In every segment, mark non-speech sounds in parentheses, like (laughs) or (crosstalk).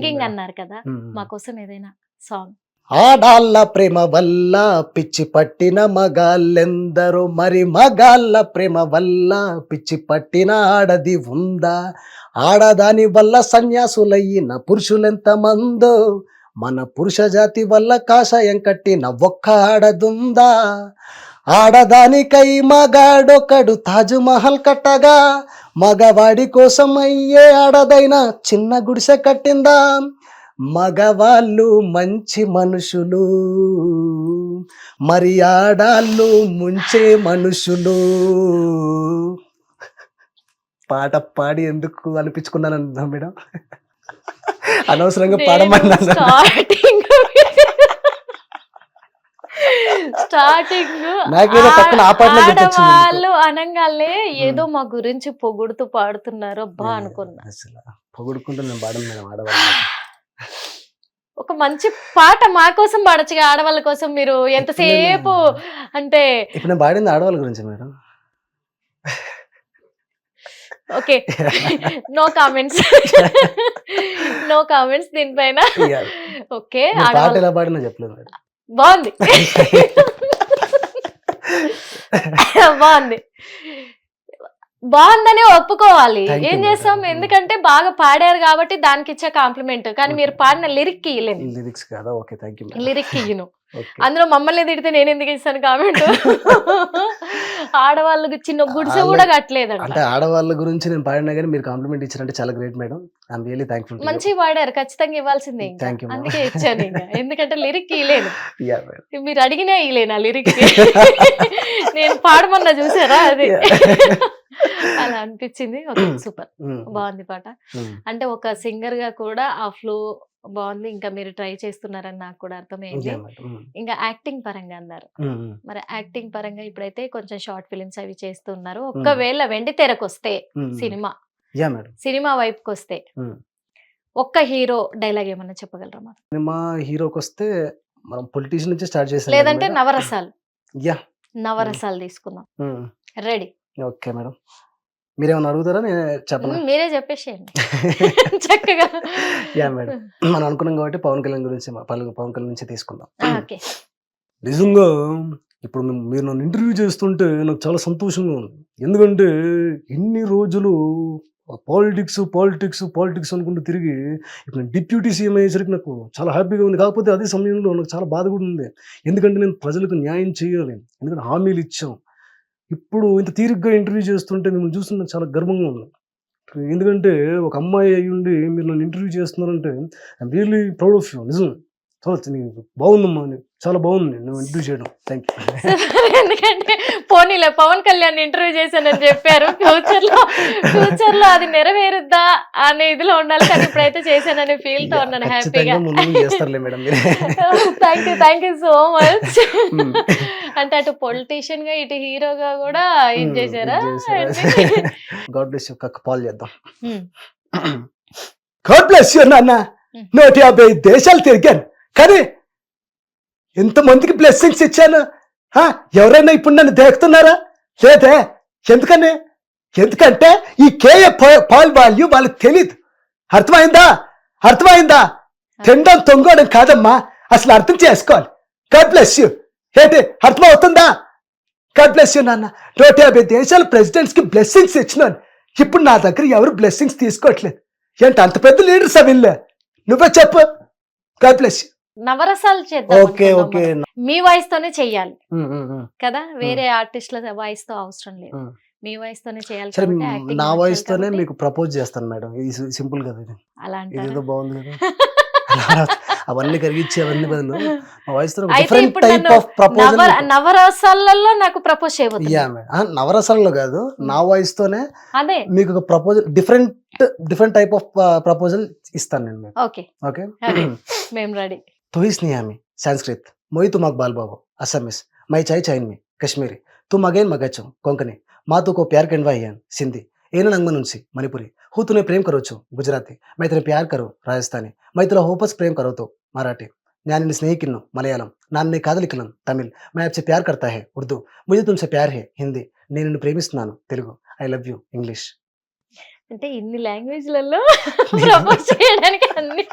Singing అన్నారు కదా. మా కోసం ఏదైనా సాంగ్. ఆడాళ్ళ ప్రేమ వల్ల పిచ్చి పట్టిన మగాళ్ళెందరో మరి మగాళ్ళ ప్రేమ వల్ల పిచ్చి పట్టిన ఆడది ఉందా? ఆడదాని వల్ల సన్యాసులయ్యిన పురుషులెంత మందో మన పురుష జాతి వల్ల కాషాయం కట్టిన ఒక్క ఆడదుందా? ఆడదానికై మగాడొకడు తాజ్ మహల్ కట్టగా మగవాడి కోసం అయ్యే ఆడదైనా చిన్న గుడిసె కట్టిందా? మగవాళ్ళు మంచి మనుషులు మరి ఆడాళ్ళు ముంచే మనుషులు. పాట పాడి ఎందుకు అనిపించుకున్నాను మేడం? అనవసరంగా పాడమన్నాను. స్టార్టింగ్. ఆడవాళ్ళు అనగానే ఏదో మా గురించి పొగుడుతూ పాడుతున్నారు అబ్బా అనుకున్నా. అసలు మేడం ఆడవాళ్ళు. ఒక మంచి పాట మా కోసం పాడొచ్చుగా ఆడవాళ్ళ కోసం మీరు ఎంతసేపు అంటే ఇప్పుడు నేను పాడింది ఆడవాళ్ళ గురించి madam. Okay. No comments no comments దీనిపైన. ఓకే పాట ఆడవాళ్ళ ఎలా పాడినా చెప్పలేదు బాగుంది. (laughs) (laughs) బాగుంది. బాగుందని ఒప్పుకోవాలి. ఏం. చేస్తాం? ఎందుకంటే బాగా పాడారు కాబట్టి దానికి ఇచ్చే కాంప్లిమెంట్ కానీ మీరు పాడిన లిరిక్ ఇయ్యలేను లిరిక్స్ కదా? ఓకే థ్యాంక్ యూ లిరిక్ ఇయ్యను. అందులో మమ్మల్ని తిడితే నేను ఎందుకు ఇస్తాను కామెంట్ (laughs) ఆడవాళ్ళకి చిన్న గుడిసె కూడా కట్టలేదంట. అంటే ఆడవాళ్ళ గురించి నేను పాడినా కానీ మీరు కాంప్లిమెంట్ ఇచ్చారంటే చాలా great madam. I'm really thankful మంచి పాడారు ఖచ్చితంగా ఇవ్వాల్సిందే you, ma'am. అందుకే ఇచ్చాను ఎందుకంటే లిరిక్ యా మేడం మీరు అడిగినా ఇయ్యలేను ఆ లిరిక్ (laughs) నేను పాడమన్నా చూసారా అది? అలా అనిపించింది. ఓకే. సూపర్. బాగుంది పాట. అంటే ఒక సింగర్గా కూడా ఆ ఫ్లో బాగుంది. ఇంకా మీరు ట్రై చేస్తున్నారని నాకు కూడా అర్థమైంది. ఇంకా యాక్టింగ్ పరంగా అన్నారు. మరి యాక్టింగ్ పరంగా ఇప్పుడైతే కొంచెం షార్ట్ ఫిలిమ్స్ అవి చేస్తున్నారు ఒక్కవేళ వెండి తెరకు వస్తే సినిమా. సినిమా వైపుకి వస్తే. ఒక్క హీరో డైలాగ్ ఏమన్నా చెప్పగలరా మరి? మా హీరోకి వస్తే మనం పొలిటీషియన్ నుంచి స్టార్ట్ చేసాం లేదంటే నవరసాలు. యా. నవరసాలు తీసుకుందాం. రెడీ. Okay madam. మీరేమన్నా అడుగుతారా? నేను చెప్పనా? మీరే చెప్పేసేయండి. (laughs) చక్కగా. Yeah madam. మనం అనుకున్నాం కాబట్టి పవన్ కళ్యాణ్ గురించి పలు- పవన్ కళ్యాణ్ నుంచి తీసుకుందాం. నిజంగా ఇప్పుడు మీరు నన్ను ఇంటర్వ్యూ చేస్తుంటే నాకు చాలా సంతోషంగా ఉంది. ఎందుకంటే ఇన్ని రోజులు పాలిటిక్స్ పాలిటిక్స్ పాలిటిక్స్ అనుకుంటూ తిరిగి ఇప్పుడు నేను డిప్యూటీ సీఎం అయ్యేసరికి నాకు చాలా హ్యాపీగా ఉంది. కాకపోతే అదే సమయంలో నాకు చాలా బాధ కూడా ఉంది. ఎందుకంటే నేను ప్రజలకు న్యాయం చేయాలి. ఎందుకంటే హామీలు ఇచ్చాం. ఇప్పుడు ఇంత తీరిగ్గా ఇంటర్వ్యూ చేస్తుంటే మిమ్మల్ని చూస్తుంటే చాలా గర్వంగా ఉంది. ఎందుకంటే ఒక అమ్మాయి అయ్యి ఉండి మీరు నన్ను ఇంటర్వ్యూ చేస్తున్నారంటే I'm really proud of you నిజం నీకు బాగుందమ్మా చాలా బాగుంది నువ్వు ఇంటర్వ్యూ చేయడం. థ్యాంక్ యూ ఎందుకంటే పోనీలే పవన్ కళ్యాణ్ ఇంటర్వ్యూ చేశానని చెప్పారు. ఫ్యూచర్లో ఫ్యూచర్లో అది నెరవేరుద్దా అనే ఇదిలో ఉండాలి కానీ ఇప్పుడైతే చేశాననే ఫీల్తో ఉన్నాను హ్యాపీగా thank you thank you so much Hmm. అంటే అటు పొలిటీషియన్గా ఇటు హీరోగా కూడా ఇది చేశారా? గాడ్ బ్లెస్ యూ కక్క పాలు చేద్దాం. Hmm. గాడ్ బ్లెస్ యూ నాన్న. Hmm. నూట యాభై దేశాలు తిరిగాను. కానీ ఎంతమందికి బ్లెస్సింగ్స్ ఇచ్చాను? ఎవరైనా ఇప్పుడు నన్ను దేకుతున్నారా? లేదే. ఎందుకని? ఎందుకంటే ఈ కేఏ పాల్ వాల్యూ వాళ్ళకి తెలియదు అర్థమైందా? అర్థమైందా? తినడం తొంగడం కాదమ్మా. అసలు అర్థం చేసుకోవాలి. గాడ్ బ్లెస్ యూ ఏంటి? అర్థమవుతుందా? గాడ్ బ్లెస్ యూ నాన్న. నూట యాభై దేశాల ప్రెసిడెంట్స్కి బ్లెస్సింగ్స్ ఇచ్చినాను. ఇప్పుడు నా దగ్గర ఎవరు బ్లెస్సింగ్స్ తీసుకోవట్లేదు? ఏంటి? అంత పెద్ద లీడర్స్ అవిల్లే నువ్వే చెప్పు. గాడ్ బ్లెస్ నవరసాలు చేద్దాం ఓకే. మీ వాయిస్ తోనే చెయ్యాలి కదా? వేరే ఆర్టిస్టుల వాయిస్తో అవసరం లేదు. మీ వాయిస్ తోనే చేయాలి సరే నా వాయిస్ తోనే మీకు ప్రపోజ్ చేస్తాను మేడం. ఇది సింపుల్ కదా ఇది. అలా అంటారా? ఇదేదో బాగుంది కదా. (laughs) అవన్నీ కరిగించి అవన్నీ బదులు మా వాయిస్తో డిఫరెంట్ టైప్ ఆఫ్ ప్రపోజల్ నవ- నవరసాలలో నాకు ప్రపోజ్ చేయబోతుంది యా మేడం. నవరసాలలో కాదు. నా వాయిస్ తోనే అదే. మీకు ఒక proposal different different type of proposal ఇస్తాను నేను ఓకే. ఓకే. (clears throat) మేము రెడీ तोहीस नियामी संस्कृत मोई तुमाक बाल बाबो असमिस मई चाय चाइनमी कश्मीरी तुम अगेन मगचो कोंकणी माँ तो को प्यार कंडवाइयन सिंधी एन नंगमनुंसी मणिपुरी हूँ तुम्हें प्रेम करो छो गुजराती मैं तेरे प्यार करो राजस्थानी मैं तेरा होपस प्रेम करो तो मराठी मैं निन्हें स्नेहिकिल्नु మలయాళం నాన్నే కాదలికలం తమిళ్ మై ఆప్సే ప్యార్ కర్తా హే ఉర్దూ ముజే తుమ్సే ప్యార్ హే హిందీ నేను నిన్ను ప్రేమిస్తున్నాను Telugu I love you English అంటే ఇన్ని లాంగ్వేజ్లలో ప్రపోజ్ చేయడానికి అన్ని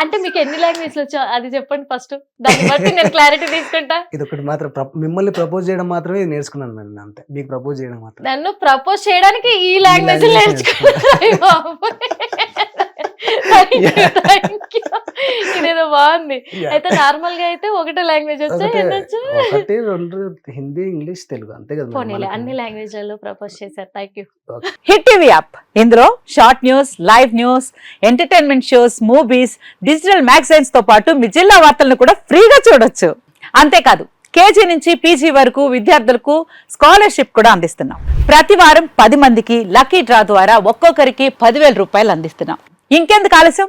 అంటే మీకు ఎన్ని లాంగ్వేజ్ వచ్చో అది చెప్పండి ఫస్ట్. దాన్ని బట్టి నేను క్లారిటీ తీసుకుంటా. ఇది ఒకటి మాత్రం మిమ్మల్ని ప్రపోజ్ చేయడం మాత్రమే నేర్చుకున్నాను నేను అంతే. మీకు ప్రపోజ్ చేయడం మాత్రం. నన్ను ప్రపోజ్ చేయడానికి ఈ లాంగ్వేజ్ ఇదేదో బాగుంది. అయితే నార్మల్గా అయితే ఒకటే లాంగ్వేజ్ ఒకటే- రెండు హిందీ ఇంగ్లీష్ తెలుగు అంతే కదా. అన్ని లాంగ్వేజ్లలో ప్రపోజ్ చేశారు thank you Hit TV app ఇందులో short news live news entertainment shows movies digital మ్యాగజైన్స్తో పాటు మీ జిల్లా వార్తలను కూడా ఫ్రీగా చూడొచ్చు. అంతేకాదు కేజీ నుంచి పీజీ వరకు విద్యార్థులకు స్కాలర్షిప్ కూడా అందిస్తున్నాం. ప్రతి వారం పది మందికి లక్కీ డ్రా ద్వారా ఒక్కొక్కరికి పదివేల రూపాయలు అందిస్తున్నాం. ఇంకెందుకు ఆలస్యం?